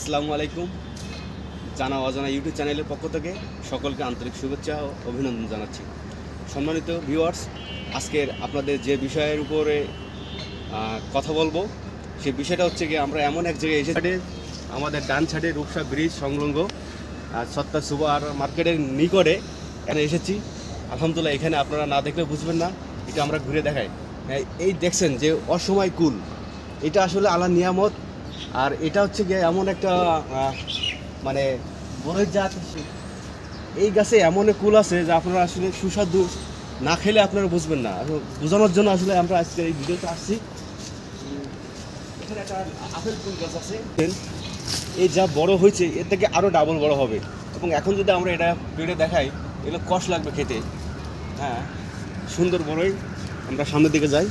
আসসালামু আলাইকুম। জানা অজানা ইউটিউব চ্যানেলের পক্ষ থেকে সকলকে আন্তরিক শুভেচ্ছা ও অভিনন্দন জানাচ্ছি। সম্মানিত ভিউয়ার্স, আজকের আপনাদের যে বিষয়ের উপরে কথা বলব, সেই বিষয়টা হচ্ছে কি আমরা এমন এক জায়গায় এসে আমাদের ডান সাইডে রূপসা ব্রিজ সংলগ্ন সত্তা সুপার মার্কেটের নিকটে এখানে এসেছি। আলহামদুলিল্লাহ, এখানে আপনারা না দেখলে বুঝবেন না, এটা আমরা ঘুরে দেখাই। এই- এই দেখছেন যে অসময় কুল। এটা আসলে আলা নিয়ামত আর এটা হচ্ছে গিয়ে এমন একটা মানে বড়ই জাত এই গাছে এমন কুল আছে যে আপনারা আসলে সুস্বাদু না খেলে আপনারা বুঝবেন না। বোঝানোর জন্য আসলে আমরা আজকে এই ভিডিওতে আসছি। একটা আপেল কুল গাছ আছে। এই যা বড় হয়েছে, এর থেকে আরও ডাবল বড় হবে। এবং এখন যদি আমরা এটা পেড়ে দেখাই, এগুলো কষ লাগবে খেতে। হ্যাঁ সুন্দর বড়ই। আমরা সামনের দিকে যাই।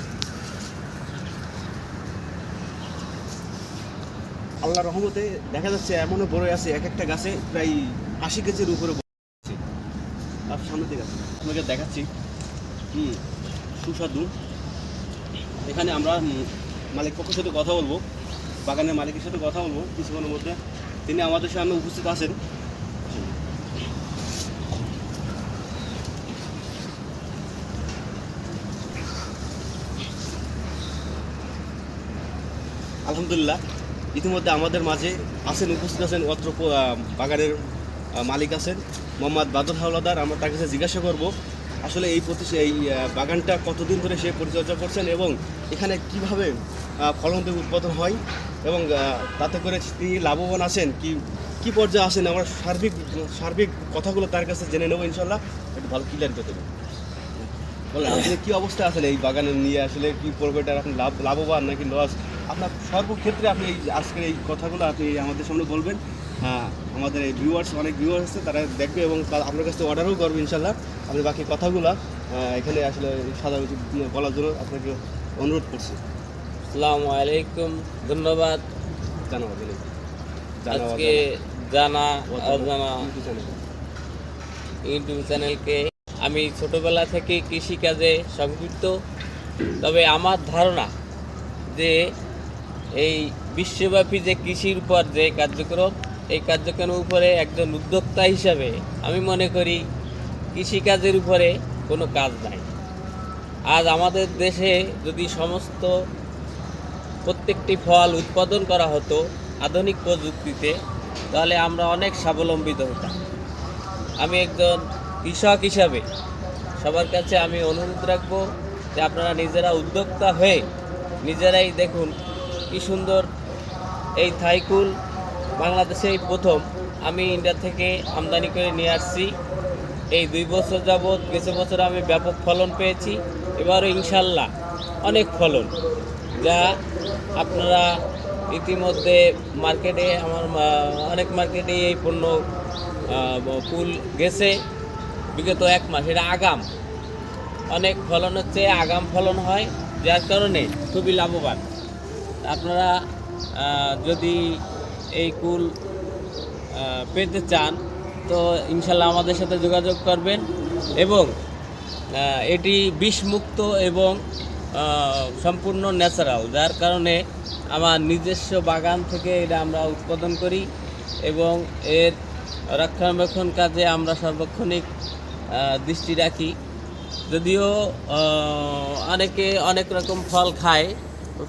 আল্লাহ রহমতে দেখা যাচ্ছে এমনও বড় আছে, এক একটা গাছে প্রায় আশি কেজির উপরে আছে। তার সামনে দিকে আছে। আপনাকে দেখাচ্ছি হুম সুস্বাদু এখানে আমরা মালিক পক্ষের সাথে কথা বলব, বাগানের মালিকের সাথে কথা বলব কিছুক্ষণের মধ্যে তিনি আমাদের সামনে উপস্থিত আছেন আলহামদুলিল্লাহ ইতিমধ্যে আমাদের মাঝে আছেন, উপস্থিত আছেন অত্র বাগানের মালিক আছেন মোহাম্মদ বাদর হাওলাদার। আমরা তার কাছে জিজ্ঞাসা করব, আসলে এই প্রতি এই বাগানটা কতদিন ধরে সে পরিচর্যা করছেন এবং এখানে কীভাবে ফলন উৎপাদন হয় এবং তাতে করে তিনি লাভবান আছেন, কি কি পর্যায়ে আছেন? আমরা সার্বিক সার্বিক কথাগুলো তার কাছে জেনে নেব ইনশাল্লাহ একটু ভালো ক্লিয়ার করতে দেবেন। বলে আপনি কি অবস্থায় আছেন এই বাগানে নিয়ে? আসলে কি প্রফিটার আপনি লাভ, লাভবান নাকি লস আপনার সর্বক্ষেত্রে আপনি এই আজকের এই কথাগুলো আপনি আমাদের সামনে বলবেন। হ্যাঁ আমাদের এই ভিউয়ার্স অনেক ভিউয়ার্স আছে তারা দেখবে এবং আপনার কাছে অর্ডারও করবে ইনশাল্লাহ আপনি বাকি কথাগুলো এখানে আসলে সাধারণত বলার জন্য আপনাকে অনুরোধ করছি। আসসালামু আলাইকুম ধন্যবাদ। আজকে জানা অজানা ইউটিউব চ্যানেলকে আমি ছোটবেলা থেকে কৃষিকাজে সংযুক্ত তবে আমার ধারণা যে এই বিশ্বব্যাপী যে কৃষির উপর যে কার্যক্রম, এই কার্যক্রমের উপরে একজন উদ্যোক্তা হিসাবে আমি মনে করি কৃষিকাজের উপরে কোনো কাজ নাই। আজ আমাদের দেশে যদি সমস্ত প্রত্যেকটি ফল উৎপাদন করা হতো আধুনিক প্রযুক্তিতে, তাহলে আমরা অনেক স্বাবলম্বিত হতাম। আমি একজন কৃষক হিসাবে সবার কাছে আমি অনুরোধ রাখব যে আপনারা নিজেরা উদ্যোক্তা হয়ে নিজেরাই দেখুন কি সুন্দর এই থাইকুল বাংলাদেশেই প্রথম। আমি ইন্ডিয়া থেকে আমদানি করে নিয়ে আসছি। এই দুই বছর যাবৎ, গেছে বছর আমি ব্যাপক ফলন পেয়েছি। এবারও ইনশাল্লাহ অনেক ফলন। যা আপনারা ইতিমধ্যে মার্কেটে আমার অনেক মার্কেটে এই পণ্য ফুল গেছে। বিগত এক মাস, এটা আগাম। অনেক ফলন হচ্ছে, আগাম ফলন হয়, যার কারণে খুবই লাভবান। আপনারা যদি এই কুল পেতে চান, তো ইনশাল্লাহ আমাদের সাথে যোগাযোগ করবেন এবং এটি বিষমুক্ত এবং সম্পূর্ণ ন্যাচারাল, যার কারণে আমার নিজস্ব বাগান থেকে এটা আমরা উৎপাদন করি এবং এর রক্ষণাবেক্ষণ কাজে আমরা সর্বক্ষণিক দৃষ্টি রাখি। যদিও অনেকে অনেক রকম ফল খায়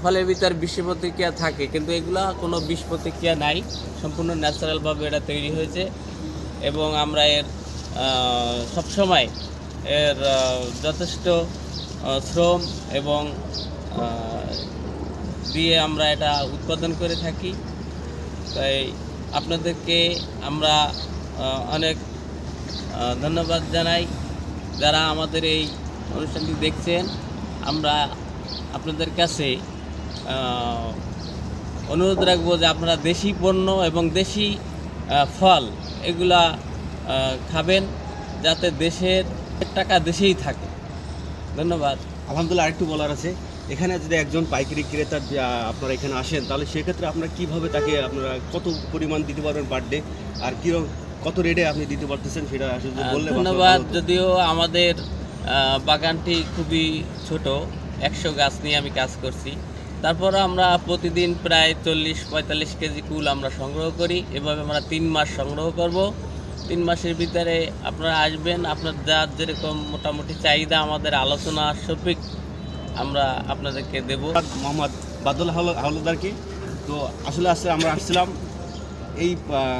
ফলের ভিতর বিষ প্রতিক্রিয়া থাকে, কিন্তু এগুলা কোনো বিষ প্রতিক্রিয়া নাই। সম্পূর্ণ ন্যাচারালভাবে এটা তৈরি হয়েছে এবং আমরা এর সবসময় এর যথেষ্ট শ্রম এবং দিয়ে আমরা এটা উৎপাদন করে থাকি। তাই আপনাদেরকে আমরা অনেক ধন্যবাদ জানাই যারা আমাদের এই অনুষ্ঠানটি দেখছেন। আমরা আপনাদের কাছে অনুরোধ রাখব যে আপনারা দেশি পণ্য এবং দেশি ফল এগুলা খাবেন যাতে দেশের টাকা দেশেই থাকে। ধন্যবাদ। আলহামদুলিল্লাহ আরেকটু বলার আছে। এখানে যদি একজন পাইকারি ক্রেতা আহ, আপনারা এখানে আসেন তাহলে সেক্ষেত্রে আপনারা কীভাবে তাকে আপনারা কত পরিমাণ দিতে পারবেন পার ডে আর কি কত রেটে আপনি দিতে পারতেছেন সেটা আসলে বললে ধন্যবাদ। যদিও আমাদের বাগানটি খুবই ছোট একশো গাছ নিয়ে আমি কাজ করছি। তারপর আমরা প্রতিদিন প্রায় চল্লিশ, পঁয়তাল্লিশ কেজি কুল আমরা সংগ্রহ করি। এভাবে আমরা তিন মাস সংগ্রহ করব। তিন মাসের ভিতরে আপনারা আসবেন, আপনার যার যেরকম মোটামুটি চাহিদা আমাদের আলোচনা সফিক আমরা আপনাদেরকে দেব। মোহাম্মদ বাদল হাওলা- হাওলাদারকে তো আসলে আসলে আমরা আসছিলাম এই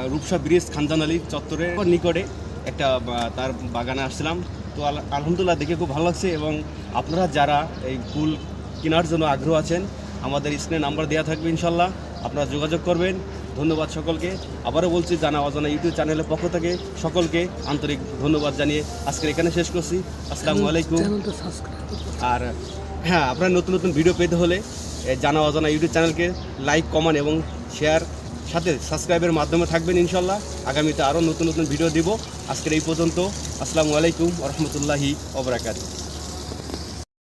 রূপসা ব্রিজ খানজান আলী চত্বরের নিকটে একটা তার বাগানে আসছিলাম। তো আল- আলহামদুলিল্লাহ দেখে খুব ভালো লাগছে এবং আপনারা যারা এই ফুল কেনার জন্য আগ্রহ আছেন আমাদের স্ক্রিনে নাম্বার দেওয়া থাকবে ইনশাল্লাহ। আপনারা যোগাযোগ করবেন। ধন্যবাদ সকলকে। আবারও বলছি জানা অজানা ইউটিউব চ্যানেলের পক্ষ থেকে সকলকে আন্তরিক ধন্যবাদ জানিয়ে আজকের এখানে শেষ করছি। আসসালামু আলাইকুম। আর হ্যাঁ আপনারা নতুন নতুন ভিডিও পেতে হলে জানা অজানা ইউটিউব চ্যানেলকে লাইক কমান এবং শেয়ার সাথে সাবস্ক্রাইবের মাধ্যমে থাকবেন ইনশাল্লাহ। আগামীতে আরও নতুন নতুন ভিডিও দিব। আজকের এই পর্যন্ত আসসালামু আলাইকুম রহমতুল্লাহি ওবরাকাত